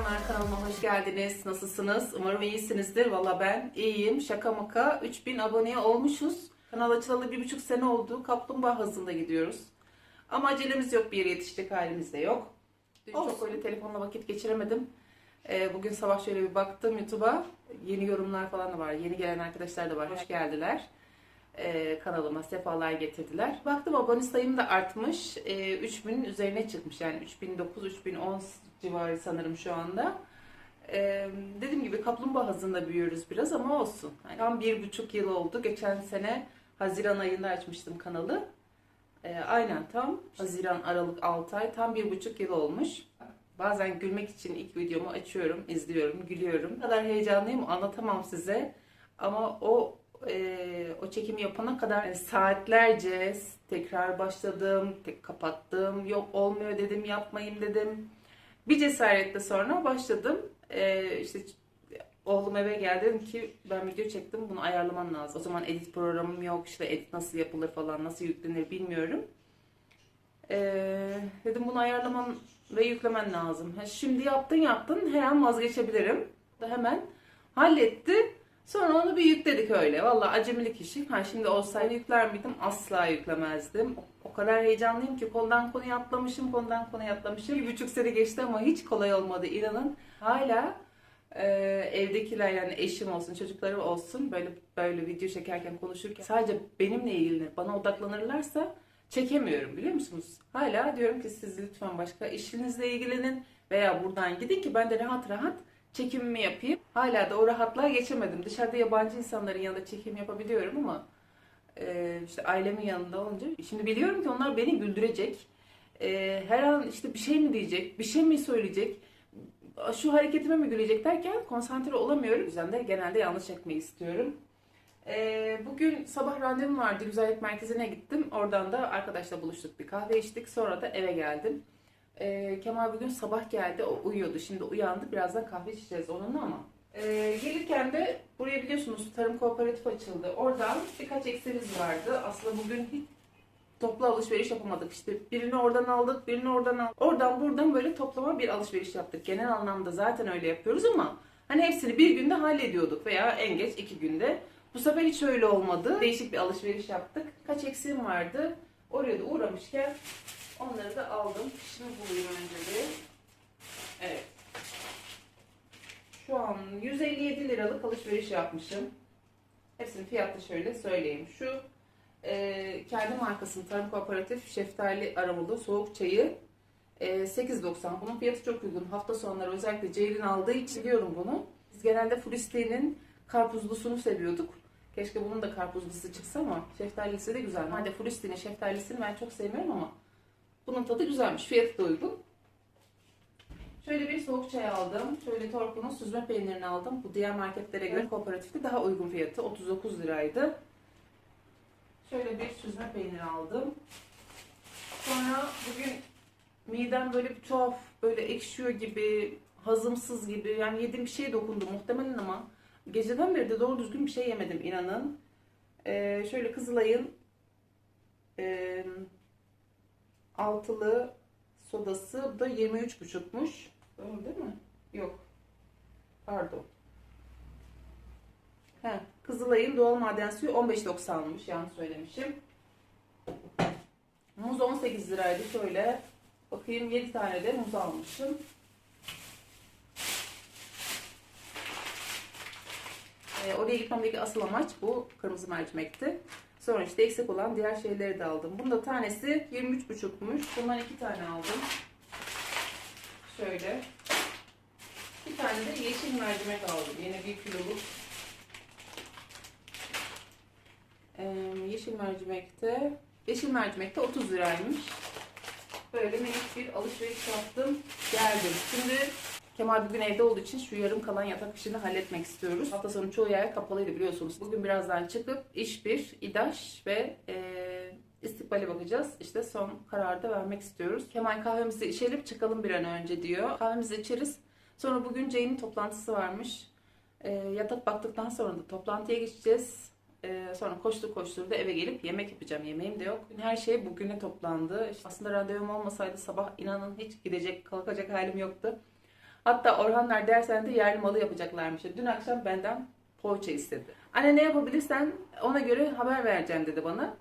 Selamlar kanalıma hoş geldiniz. Nasılsınız? Umarım iyisinizdir. Valla ben iyiyim. Şaka maka 3000 aboneye olmuşuz. Kanal açılalı bir buçuk sene oldu. Kaplumbağa hızında gidiyoruz. Ama acelemiz yok. Bir yere yetişecek halimiz de yok. Dün çok Olsun. öyle telefonla vakit geçiremedim. Ee, bugün sabah şöyle bir baktım YouTube'a. Yeni yorumlar falan da var. Yeni gelen arkadaşlar da var. Hoş geldiler. Ee, kanalıma sefalar getirdiler. Baktım abone sayım da artmış. Ee, 3000'in üzerine çıkmış. Yani 3009-3010 civarı sanırım şu anda. Ee, dediğim gibi kaplumbağa hızında büyüyoruz biraz ama olsun. Yani tam bir buçuk yıl oldu. Geçen sene Haziran ayında açmıştım kanalı. Ee, aynen tam Haziran Aralık 6 ay tam bir buçuk yıl olmuş. Bazen gülmek için ilk videomu açıyorum, izliyorum, gülüyorum. Ne kadar heyecanlıyım anlatamam size. Ama o e, o çekimi yapana kadar yani saatlerce tekrar başladım, tek kapattım, yok olmuyor dedim, yapmayayım dedim. Bir cesaretle sonra başladım. E, işte oğlum eve geldi dedim ki ben video çektim bunu ayarlaman lazım. O zaman edit programım yok, işte edit nasıl yapılır falan, nasıl yüklenir bilmiyorum. Ee, dedim bunu ayarlaman ve yüklemen lazım. Ha, şimdi yaptın yaptın her an vazgeçebilirim. Da hemen halletti. Sonra onu bir yükledik öyle. Valla acemilik işi. Ha şimdi olsaydı yükler miydim? Asla yüklemezdim. O, kadar heyecanlıyım ki konudan konuya atlamışım, konudan konuya atlamışım. Bir buçuk sene geçti ama hiç kolay olmadı inanın. Hala e, evdekiler yani eşim olsun, çocuklarım olsun böyle böyle video çekerken konuşurken sadece benimle ilgili bana odaklanırlarsa çekemiyorum biliyor musunuz? Hala diyorum ki siz lütfen başka işinizle ilgilenin veya buradan gidin ki ben de rahat rahat çekimimi yapayım. Hala da o rahatlığa geçemedim. Dışarıda yabancı insanların yanında çekim yapabiliyorum ama e, işte ailemin yanında olunca şimdi biliyorum ki onlar beni güldürecek. E, her an işte bir şey mi diyecek, bir şey mi söyleyecek, şu hareketime mi gülecek derken konsantre olamıyorum. O yüzden de genelde yanlış çekmeyi istiyorum. Ee, bugün sabah randevum vardı. Güzellik merkezine gittim. Oradan da arkadaşla buluştuk. Bir kahve içtik. Sonra da eve geldim. Ee, Kemal bugün sabah geldi. O uyuyordu. Şimdi uyandı. Birazdan kahve içeceğiz onunla ama. Ee, gelirken de buraya biliyorsunuz tarım kooperatif açıldı. Oradan birkaç eksiğimiz vardı. Aslında bugün hiç toplu alışveriş yapamadık. İşte birini oradan aldık, birini oradan aldık. Oradan buradan böyle toplama bir alışveriş yaptık. Genel anlamda zaten öyle yapıyoruz ama hani hepsini bir günde hallediyorduk veya en geç iki günde. Bu sefer hiç öyle olmadı. Değişik bir alışveriş yaptık. Kaç eksiğim vardı. Oraya da uğramışken onları da aldım. Şimdi bulayım önce. Evet. Şu an 157 liralık alışveriş yapmışım. Hepsinin fiyatı şöyle söyleyeyim. Şu e, kendi markasının Tarım Kooperatif Şeftali aromalı soğuk çayı e, 8.90. Bunun fiyatı çok uygun. Hafta sonları özellikle Ceylin aldığı için biliyorum bunu. Biz genelde Fuliste'nin karpuzlusunu seviyorduk. Keşke bunun da karpuzlusu çıksa ama şeftalisi de güzel. Hadi Fuliste'nin şeftalisini ben çok sevmiyorum ama bunun tadı güzelmiş. Fiyatı da uygun. Şöyle bir soğuk çay aldım. Şöyle Torku'nun süzme peynirini aldım. Bu diğer marketlere göre kooperatifte daha uygun fiyatı. 39 liraydı. Şöyle bir süzme peynir aldım. Sonra bugün midem böyle bir tuhaf, böyle ekşiyor gibi, hazımsız gibi. Yani yediğim bir şey dokundu muhtemelen ama geceden beri de doğru düzgün bir şey yemedim inanın. Ee, şöyle Kızılay'ın e, altılı sodası bu da 23,5'muş. Doğru değil mi? Yok. Pardon. He, Kızılay'ın doğal maden suyu 15.90'mış. Yanlış söylemişim. Muz 18 liraydı. Şöyle bakayım 7 tane de muz almışım. Ee, oraya gitmemdeki asıl amaç bu kırmızı mercimekti. Sonra işte eksik olan diğer şeyleri de aldım. Bunda tanesi 23,5'muş. Bundan iki tane aldım. Şöyle. Bir tane de yeşil mercimek aldım. Yine bir kiloluk. Ee, yeşil mercimekte yeşil mercimekte 30 liraymış. Böyle minik bir alışveriş yaptım. Geldim. Şimdi Kemal bugün evde olduğu için şu yarım kalan yatak işini halletmek istiyoruz. Hafta sonu çoğu yer kapalıydı biliyorsunuz. Bugün birazdan çıkıp iş bir, İDAŞ ve e, istikbale bakacağız. İşte son kararı da vermek istiyoruz. Kemal kahvemizi içelim çıkalım bir an önce diyor. Kahvemizi içeriz. Sonra bugün Jane'in toplantısı varmış. E, yatak baktıktan sonra da toplantıya geçeceğiz. Ee, sonra koştur koştur da eve gelip yemek yapacağım. Yemeğim de yok. Her şey bugüne toplandı. İşte aslında randevum olmasaydı sabah inanın hiç gidecek, kalkacak halim yoktu. Hatta Orhanlar dersende yerli malı yapacaklarmış. Dün akşam benden poğaça istedi. Anne ne yapabilirsen ona göre haber vereceğim dedi bana.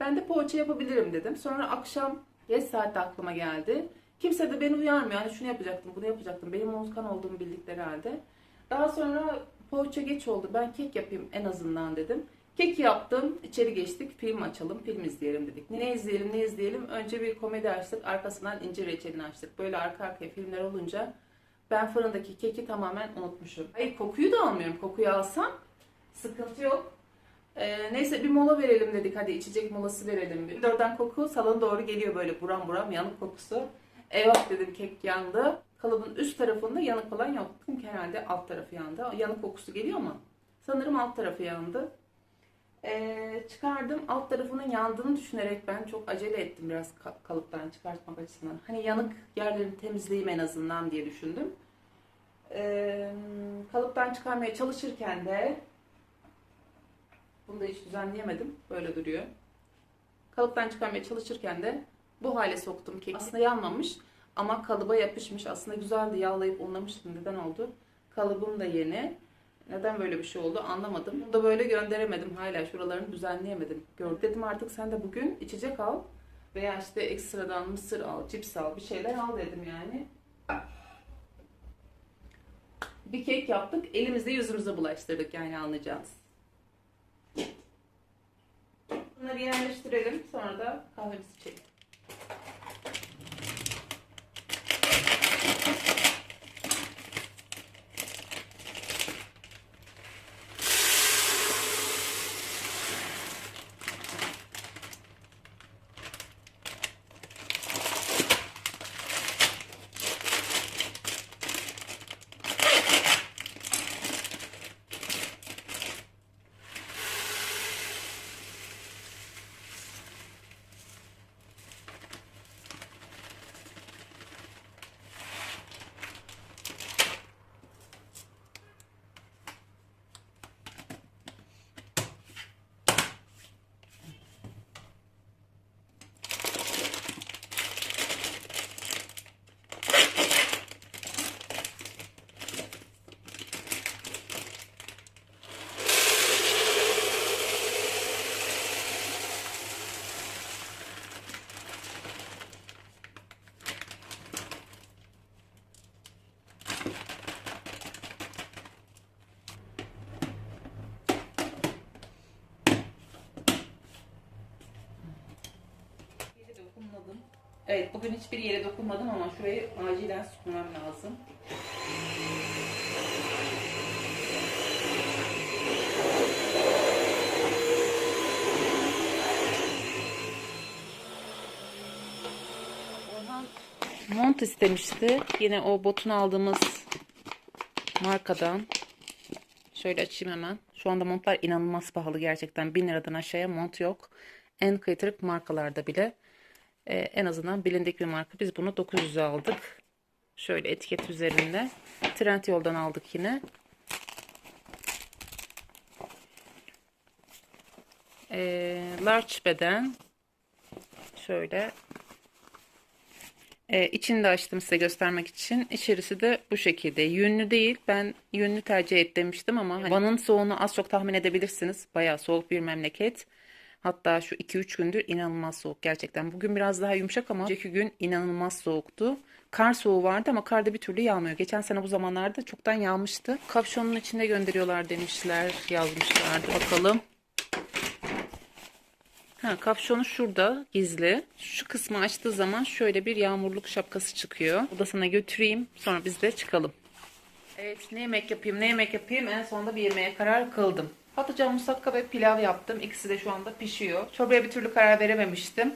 Ben de poğaça yapabilirim dedim. Sonra akşam geç saatte aklıma geldi. Kimse de beni uyarmıyor. Yani şunu yapacaktım, bunu yapacaktım. Benim unutkan olduğumu bildikleri halde. Daha sonra poğaça geç oldu. Ben kek yapayım en azından dedim. Kek yaptım. içeri geçtik. Film açalım. Film izleyelim dedik. Ne izleyelim, ne izleyelim? Önce bir komedi açtık. Arkasından incir reçelini açtık. Böyle arka arkaya filmler olunca ben fırındaki keki tamamen unutmuşum. Hayır kokuyu da almıyorum. Kokuyu alsam sıkıntı yok. Ee, neyse bir mola verelim dedik. Hadi içecek molası verelim. Bir. Oradan koku salona doğru geliyor böyle buram buram yanık kokusu. Eyvah dedim kek yandı. Kalıbın üst tarafında yanık falan yok. Herhalde alt tarafı yandı. Yanık kokusu geliyor ama sanırım alt tarafı yandı. Ee, çıkardım. Alt tarafının yandığını düşünerek ben çok acele ettim biraz ka- kalıptan çıkartmak açısından. Hani yanık yerlerini temizleyeyim en azından diye düşündüm. Ee, kalıptan çıkarmaya çalışırken de bunu da hiç düzenleyemedim. Böyle duruyor. Kalıptan çıkarmaya çalışırken de bu hale soktum keki. Aslında yanmamış ama kalıba yapışmış. Aslında güzeldi yağlayıp unlamıştım. Neden oldu? Kalıbım da yeni. Neden böyle bir şey oldu anlamadım. Bunu da böyle gönderemedim hala. Şuralarını düzenleyemedim. Gördüm. Dedim artık sen de bugün içecek al. Veya işte ekstradan mısır al, cips al, bir şeyler al dedim yani. Bir kek yaptık. Elimizde yüzümüze bulaştırdık yani anlayacağınız. Bunları yerleştirelim. Sonra da kahvemizi içelim. Bugün hiçbir yere dokunmadım ama şurayı acilen süpürmem lazım. Orhan mont istemişti. Yine o botun aldığımız markadan. Şöyle açayım hemen. Şu anda montlar inanılmaz pahalı gerçekten. 1000 liradan aşağıya mont yok. En kıytırık markalarda bile. Ee, en azından bilindik bir marka. Biz bunu 900'e aldık. Şöyle etiket üzerinde. Trendyol'dan aldık yine. Ee, large beden. Şöyle. Ee, içini de açtım size göstermek için. İçerisi de bu şekilde. Yünlü değil. Ben yünlü tercih et demiştim ama hani Van'ın soğuğunu az çok tahmin edebilirsiniz. Bayağı soğuk bir memleket. Hatta şu 2-3 gündür inanılmaz soğuk gerçekten. Bugün biraz daha yumuşak ama önceki gün inanılmaz soğuktu. Kar soğuğu vardı ama kar da bir türlü yağmıyor. Geçen sene bu zamanlarda çoktan yağmıştı. Kapşonun içinde gönderiyorlar demişler, yazmışlardı. Bakalım. Ha, kapşonu şurada gizli. Şu kısmı açtığı zaman şöyle bir yağmurluk şapkası çıkıyor. Odasına götüreyim. Sonra biz de çıkalım. Evet ne yemek yapayım ne yemek yapayım en sonunda bir yemeğe karar kıldım. Patlıcan musakka ve pilav yaptım. İkisi de şu anda pişiyor. Çorbaya bir türlü karar verememiştim.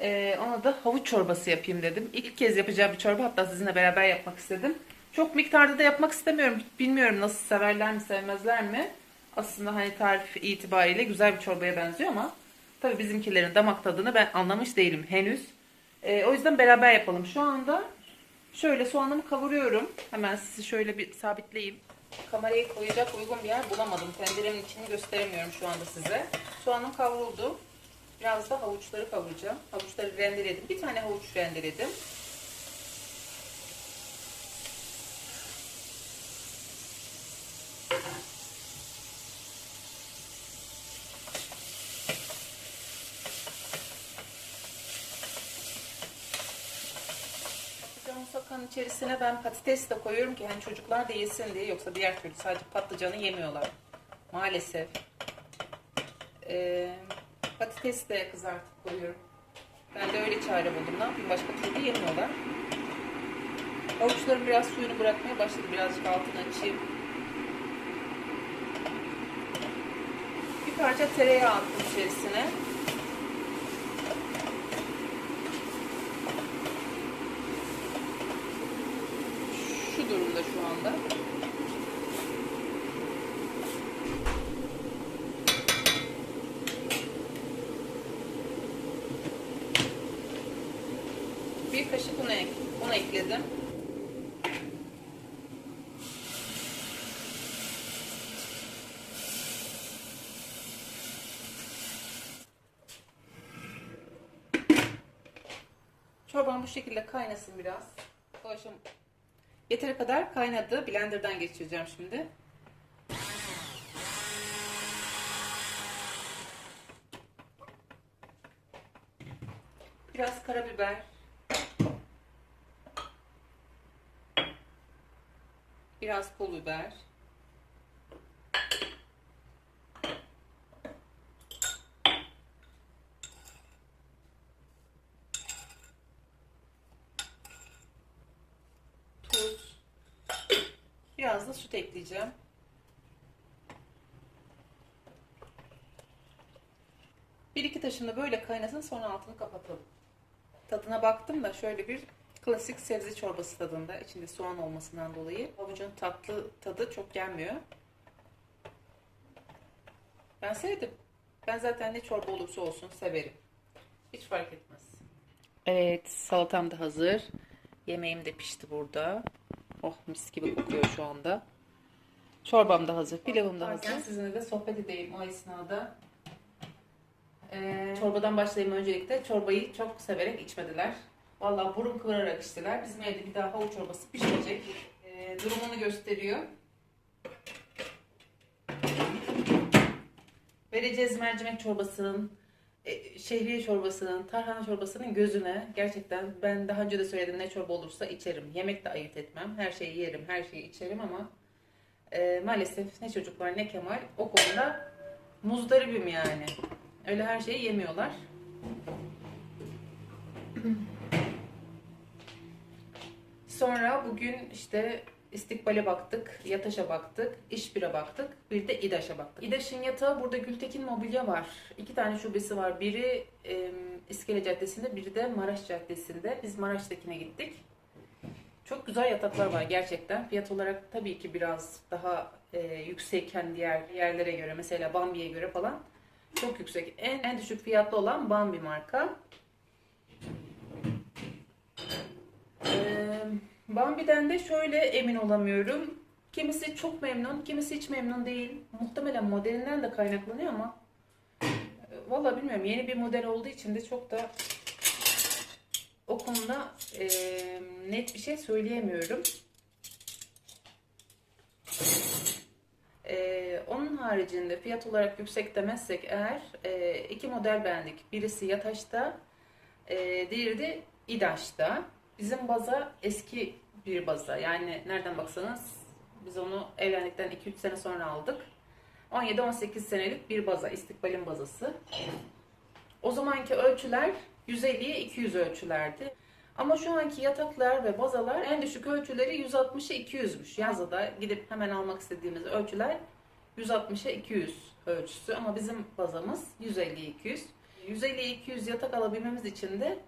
Ee, ona da havuç çorbası yapayım dedim. İlk kez yapacağım bir çorba hatta sizinle beraber yapmak istedim. Çok miktarda da yapmak istemiyorum. Bilmiyorum nasıl severler mi sevmezler mi. Aslında hani tarif itibariyle güzel bir çorbaya benziyor ama tabii bizimkilerin damak tadını ben anlamış değilim henüz. Ee, o yüzden beraber yapalım. Şu anda şöyle soğanımı kavuruyorum. Hemen sizi şöyle bir sabitleyeyim. Kamerayı koyacak uygun bir yer bulamadım. Tenceremin içini gösteremiyorum şu anda size. Soğanım kavruldu. Biraz da havuçları kavuracağım. Havuçları rendeledim. Bir tane havuç rendeledim. İçerisine ben patates de koyuyorum ki hani çocuklar da yesin diye. Yoksa diğer türlü sadece patlıcanı yemiyorlar. Maalesef. Ee, patates de kızartıp koyuyorum. Ben de öyle çare buldum. Ne yapayım? Başka türlü yemiyorlar. Havuçlarım biraz suyunu bırakmaya başladı. Birazcık altını açayım. Bir parça tereyağı attım içerisine. Şu anda. Bir kaşık un, ek, un ekledim. Çorbam bu şekilde kaynasın biraz. Bu aşam yeteri kadar kaynadı. Blender'dan geçireceğim şimdi. Biraz karabiber. Biraz pul biber. Tuz. Biraz da süt ekleyeceğim. Bir iki taşında böyle kaynasın sonra altını kapatalım. Tadına baktım da şöyle bir klasik sebze çorbası tadında. içinde soğan olmasından dolayı. Havucun tatlı tadı çok gelmiyor. Ben sevdim. Ben zaten ne çorba olursa olsun severim. Hiç fark etmez. Evet salatam da hazır. Yemeğim de pişti burada. Oh mis gibi kokuyor şu anda. Çorbam da hazır, pilavım da hazır. Sizinle de sohbet edeyim o esnada. Ee, çorbadan başlayayım öncelikle. Çorbayı çok severek içmediler. Vallahi burun kıvırarak içtiler. Bizim evde bir daha havuç çorbası pişmeyecek. Ee, durumunu gösteriyor. Vereceğiz mercimek çorbasının, şehriye çorbasının, tarhana çorbasının gözüne gerçekten ben daha önce de söyledim ne çorba olursa içerim. Yemek de ayırt etmem. Her şeyi yerim, her şeyi içerim ama e, maalesef ne çocuklar ne Kemal o konuda muzdaribim yani. Öyle her şeyi yemiyorlar. Sonra bugün işte istikbale baktık, yataşa baktık, işbire baktık, bir de İDAŞ'a baktık. İDAŞ'ın yatağı burada Gültekin Mobilya var. İki tane şubesi var. Biri e, İskele Caddesi'nde, biri de Maraş Caddesi'nde. Biz Maraş'takine gittik. Çok güzel yataklar var gerçekten. Fiyat olarak tabii ki biraz daha e, yüksek hani diğer yerlere göre, mesela Bambi'ye göre falan çok yüksek. En, en düşük fiyatlı olan Bambi marka. Ee, Bambi'den de şöyle emin olamıyorum. Kimisi çok memnun, kimisi hiç memnun değil. Muhtemelen modelinden de kaynaklanıyor ama e, valla bilmiyorum. Yeni bir model olduğu için de çok da o konuda e, net bir şey söyleyemiyorum. Ee, onun haricinde fiyat olarak yüksek demezsek eğer e, iki model beğendik. Birisi Yataş'ta, e, diğeri de İdaş'ta. Bizim baza eski bir baza. Yani nereden baksanız biz onu evlendikten 2-3 sene sonra aldık. 17-18 senelik bir baza, istikbalin bazası. O zamanki ölçüler 150'ye 200 ölçülerdi. Ama şu anki yataklar ve bazalar en düşük ölçüleri 160'a 200'müş. Yazıda gidip hemen almak istediğimiz ölçüler 160'a 200 ölçüsü ama bizim bazamız 150'ye 200. 150'ye 200 yatak alabilmemiz için de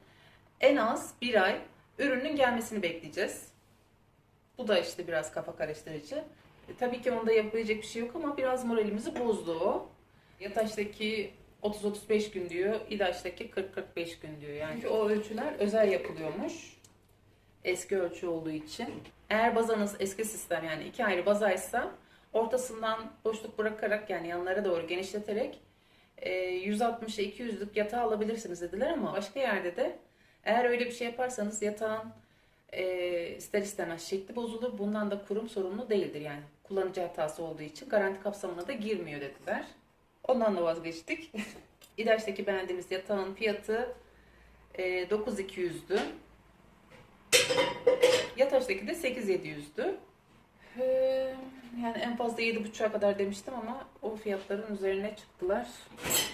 en az bir ay ürünün gelmesini bekleyeceğiz. Bu da işte biraz kafa karıştırıcı. E, tabii ki onda yapabilecek bir şey yok ama biraz moralimizi bozdu o. Yataş'taki 30-35 gün diyor, İlaç'taki 40-45 gün diyor. Yani o ölçüler özel yapılıyormuş. Eski ölçü olduğu için. Eğer bazanız eski sistem yani iki ayrı bazaysa ortasından boşluk bırakarak yani yanlara doğru genişleterek e, 160'a 200'lük yatağı alabilirsiniz dediler ama başka yerde de eğer öyle bir şey yaparsanız yatağın e, ister istemez şekli bozulur. Bundan da kurum sorumlu değildir yani. Kullanıcı hatası olduğu için garanti kapsamına da girmiyor dediler. Ondan da vazgeçtik. İlaçtaki beğendiğimiz yatağın fiyatı e, 9200'dü. Yataş'taki de 8700'dü. Ee, yani en fazla 7.5'a kadar demiştim ama o fiyatların üzerine çıktılar.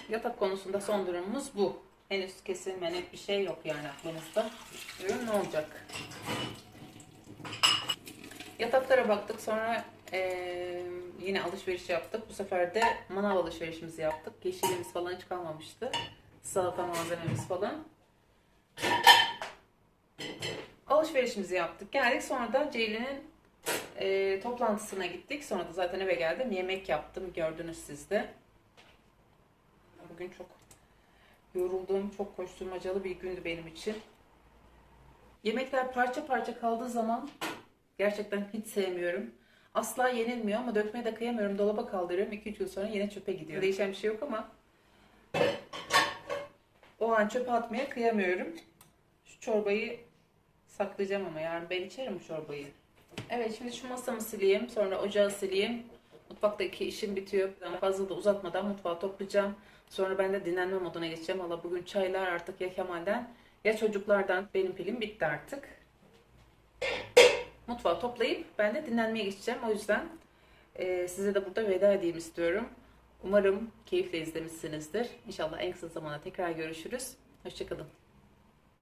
Yatak konusunda son durumumuz bu. Henüz kesin ve net bir şey yok yani aklımızda. Ürün ne olacak? Yataklara baktık sonra eee, yine alışveriş yaptık. Bu sefer de manav alışverişimizi yaptık. Yeşilimiz falan hiç kalmamıştı. Salata malzememiz falan. Alışverişimizi yaptık. Geldik sonra da Ceylin'in eee, toplantısına gittik. Sonra da zaten eve geldim. Yemek yaptım. Gördünüz siz de. Bugün çok yoruldum. Çok koşturmacalı bir gündü benim için. Yemekler parça parça kaldığı zaman gerçekten hiç sevmiyorum. Asla yenilmiyor ama dökmeye de kıyamıyorum. Dolaba kaldırıyorum. 2-3 gün sonra yine çöpe gidiyor. Değişen bir şey yok ama o an çöpe atmaya kıyamıyorum. Şu çorbayı saklayacağım ama yarın ben içerim çorbayı. Evet şimdi şu masamı sileyim. Sonra ocağı sileyim. Mutfaktaki işim bitiyor. Daha fazla da uzatmadan mutfağı toplayacağım. Sonra ben de dinlenme moduna geçeceğim. Valla bugün çaylar artık ya Kemal'den ya çocuklardan. Benim pilim bitti artık. Mutfağı toplayıp ben de dinlenmeye geçeceğim. O yüzden e, size de burada veda edeyim istiyorum. Umarım keyifle izlemişsinizdir. İnşallah en kısa zamanda tekrar görüşürüz. Hoşçakalın.